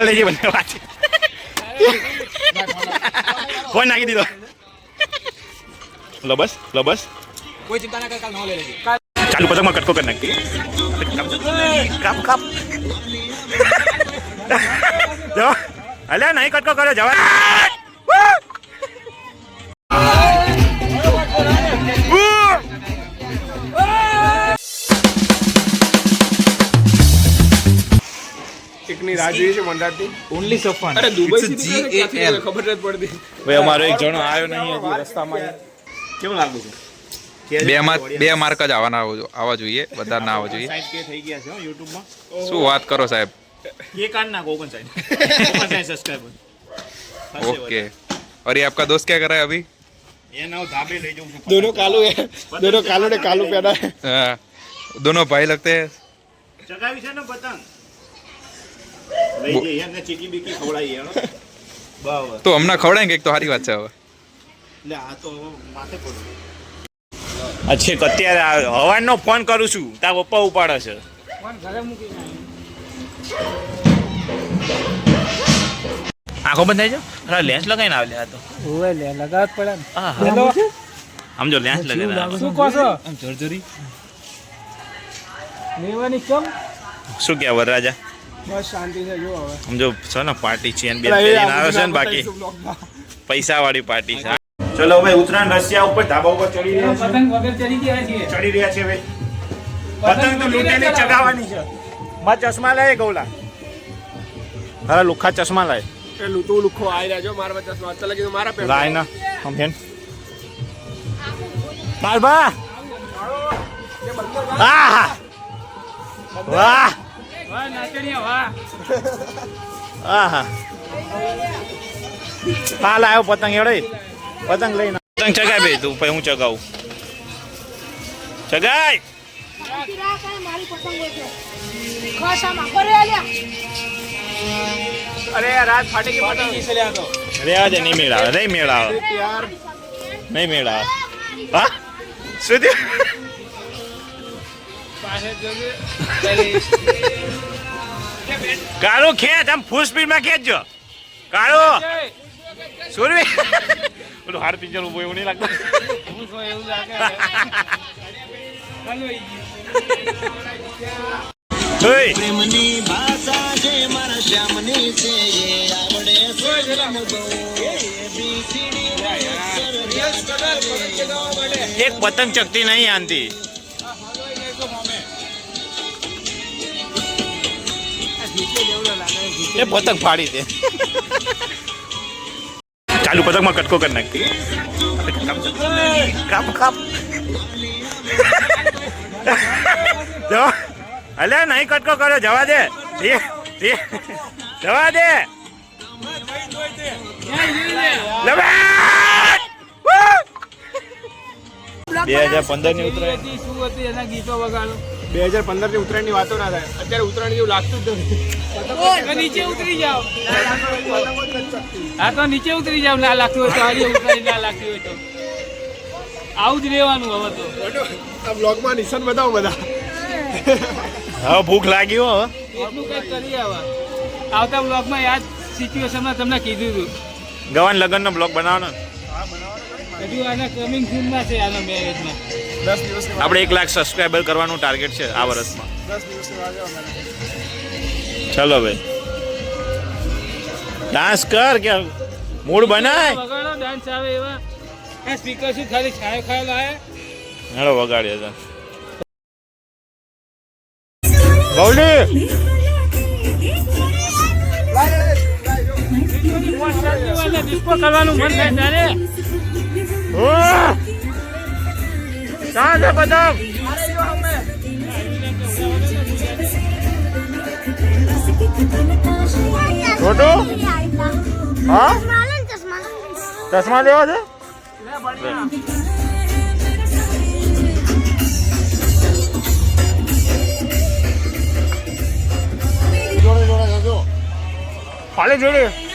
લેજે બંને વાત ફોન નાખી દીધો. લો બસ લો બસ. કોઈ ચિંતા ના કર કાલ નવો લઈ લેજે. ચાલુ પતંગમાં કટકો કરી નાખી કાપ કાપ. જો. અલ્યા નહીં કટકો કર્યો જવા રાહ જોઈએ છે મંડાતી ઓનલી સફન અરે દુબઈ થી ખબર નથી પડતી ભાઈ અમારો એક જણો આવ્યો નહીં હજી રસ્તામાં કેવું લાગુ છે બે માં બે માર્ક જ આવવાના આવો- આવવા જોઈએ બધા ના આવવા જોઈએ સાઈઠ કે થઈ ગયા છે હો યુટ્યુબમાં શું વાત કરો સાહેબ ये काट नाखो open side open side subscriber okay और ये आपका दोस्त क्या कर रहा है अभी ये ना धाबे ले जाऊं છું. दोनों कालू है दोनों कालू ने कालू पहना है हाँ, दोनों भाई लगते हैं ચગાવી છે ને પતંગ તો હમણાં ખવડાય કંઈક તો સારી વાત છે હવે. અચ્છા અત્યારે હવાનનો ફોન કરું છું. તા પપ્પા ઉપાડે છે. આંખો બંધ થઈ જાય લેન્સ લગાવીને આવે આ તો. ઓવે લે લગાવત પડે આમ જો લેન્સ લગાવી. શું કહો છો? આમ જરજરી. લેવાની કેમ? શું કહેવાય રાજા બસ શાંતિ છે જો હવે. આમ છે ને પાર્ટી છે ને બે આવે છે ને બાકી. પૈસા વાળી પાર્ટી છે. ચલો ભાઈ ઉત્તરાયણ રશિયા ઉપર ધાબા ઉપર ચડી રહ્યા છે પતંગ વગર ચડી ગયા છે ચડી રહ્યા છે ભાઈ. પતંગ તો લૂંટેલી ચગાવવાની છે. માં ચશ્મા લાય ગૌલા. અરે લુખા ચશ્મા લાય. એ લુતુ લુખો આવી રહ્યા છો મારા વાત ચાલે કીધું મારા પે લાય ના હમ બેન આહા. બા વાહ વાહ. આહા. હાલ આવ્યો પતંગ એવડે પતંગ લઈને પતંગ ચગાય બે તું પછી હું ચગાવું? ચગાય! મારી પતંગો છે ખસામાં અરે રાત ફાટી ગઈ પતંગ નીચે તો. રેવા દે નહીં મેળાવે નહીં મેળાવે નહીં મેળાવે હા? શું થયું? પાસે જજે કાળો ખેંચ આમ ફૂલ સ્પીડમાં ખેંચજો. કાળો. સુરવી. પેલું હાર પિંજર ઊભો એવું નહીં લાગતું. ભાષા છે મારા શ્યામની છે એ આવડે એક પતંગ ચકતી નહીં આનતી. એ પતંગ ફાડી દે. ચાલુ પતંગમાં કટકો કરી નાખ. કાપ કાપ. જો અલે નહીં કટકો કર્યો જવા દે. જવા દે. બે હજાર પંદરની ઉતરાય. શું હતી એના ગીતો વગાડો? બે હજાર પંદરની ઉત્તરાયણની વાતો ના થાય. અત્યારે ઉત્તરાયણ જેવું લાગતું જ નથી. નીચે ઉતરી જાવ હા તો નીચે ઉતરી જાવ ના લાગતું હોય તો આજે ઉતરાયણ ના લાગતી હોય તો. આવું જ રહેવાનું હવે તો. આ બ્લોગમાં નિશાન બતાવો બધા. હવે ભૂખ લાગી હો. એટલું કંઈક કરી આવા આવતા બ્લોગમાં યાદ સિચ્યુએશનમાં તમને કીધું હતું. ગવાન લગ્ન નો બ્લોગ બનાવવાનો. હજુ આના કમિંગ ફિલ્મમાં છે આના મેરેજમાં દસ આપણે એક લાખ સબસ્ક્રાઈબર કરવાનું ટાર્ગેટ છે આ વર્ષમાં. દસ. ચલો ભાઈ. ડાન્સ કર કે મૂડ બનાય. ડાન્સ આવે એવા. આ સ્પીકર શું ખાલી છાયો ખાયો લાવે હેલો વગાડીએ તો. ગૌલી કરવાનું મન થાય ત્યારે. ક્યાં છે પતંગ છોટુ હા? ચશ્મા લેવા છે? ખાલી જોડે. હા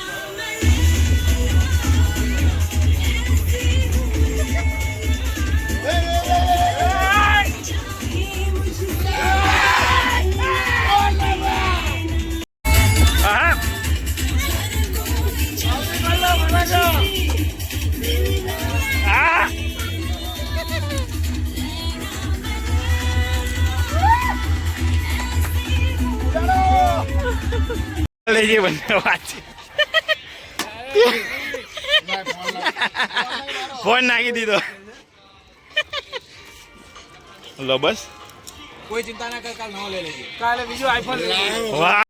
લઈ જઈએ બંને વાત ફોન નાખી દીધો લો બસ કોઈ ચિંતા ના કર કાલ નવો લઈ લેજે કાલે બીજો આઈફોન વાહ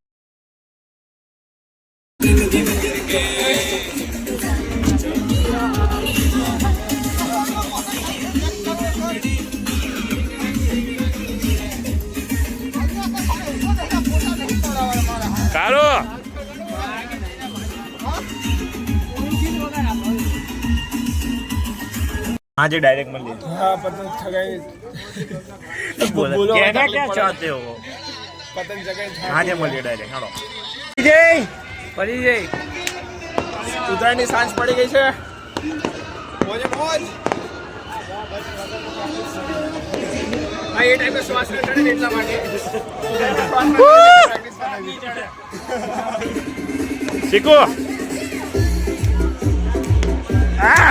આજે ડાયરેક્ટ મળી હા પતંગ છગાઈ બોલો બોલો, कहना તકલીફ क्या પડે. चाहते हो પતંગ જગાઈ આજે મળીએ ડાયરેક્ટ હાલો પડી જાય ઉત્તરાયણની સાંજ પડી ગઈ છે મોજે મોજ હા એ ટાઈમે શ્વાસ ન ચડે ને એટલા માટે પ્રેક્ટિસ કરાવી. શીખો આ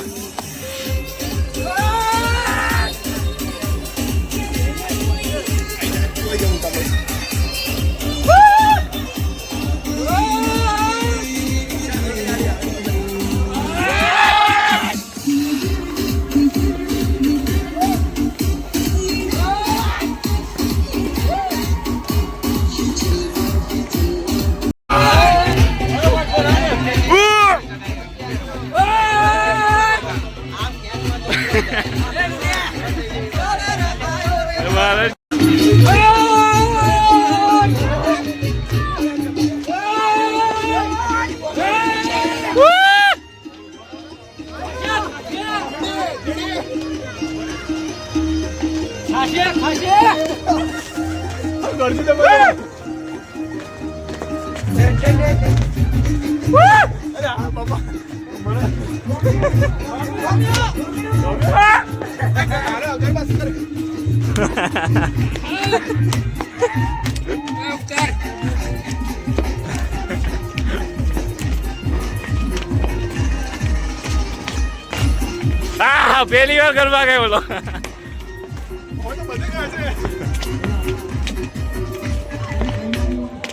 ગળતી તો બોલો. અરે હા બાપા અરે અગરબત્તી કરે. હા પહેલી વાર ગરબા ગયો બોલો હવે તો બધે ગયા છે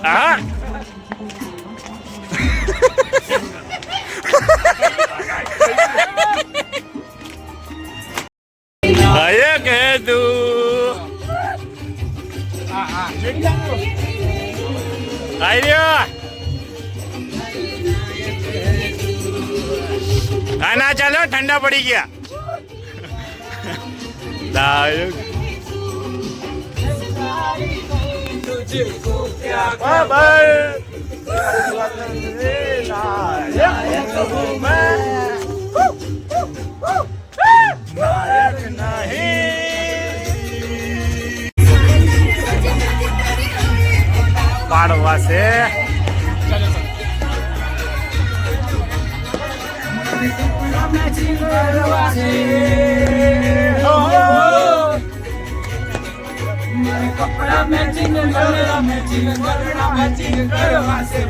હા અરે કે તું આઈ રહ્યો હા ના ચાલો ઠંડા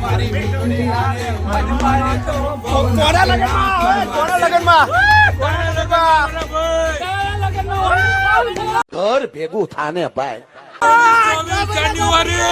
પડી ગયા દાયક પાડવા છે કોના લગનમાં હવે કોના લગનમાં કોના લગનમાં ઘર ભેગું થાને ભાઈ. જાન્યુઆરી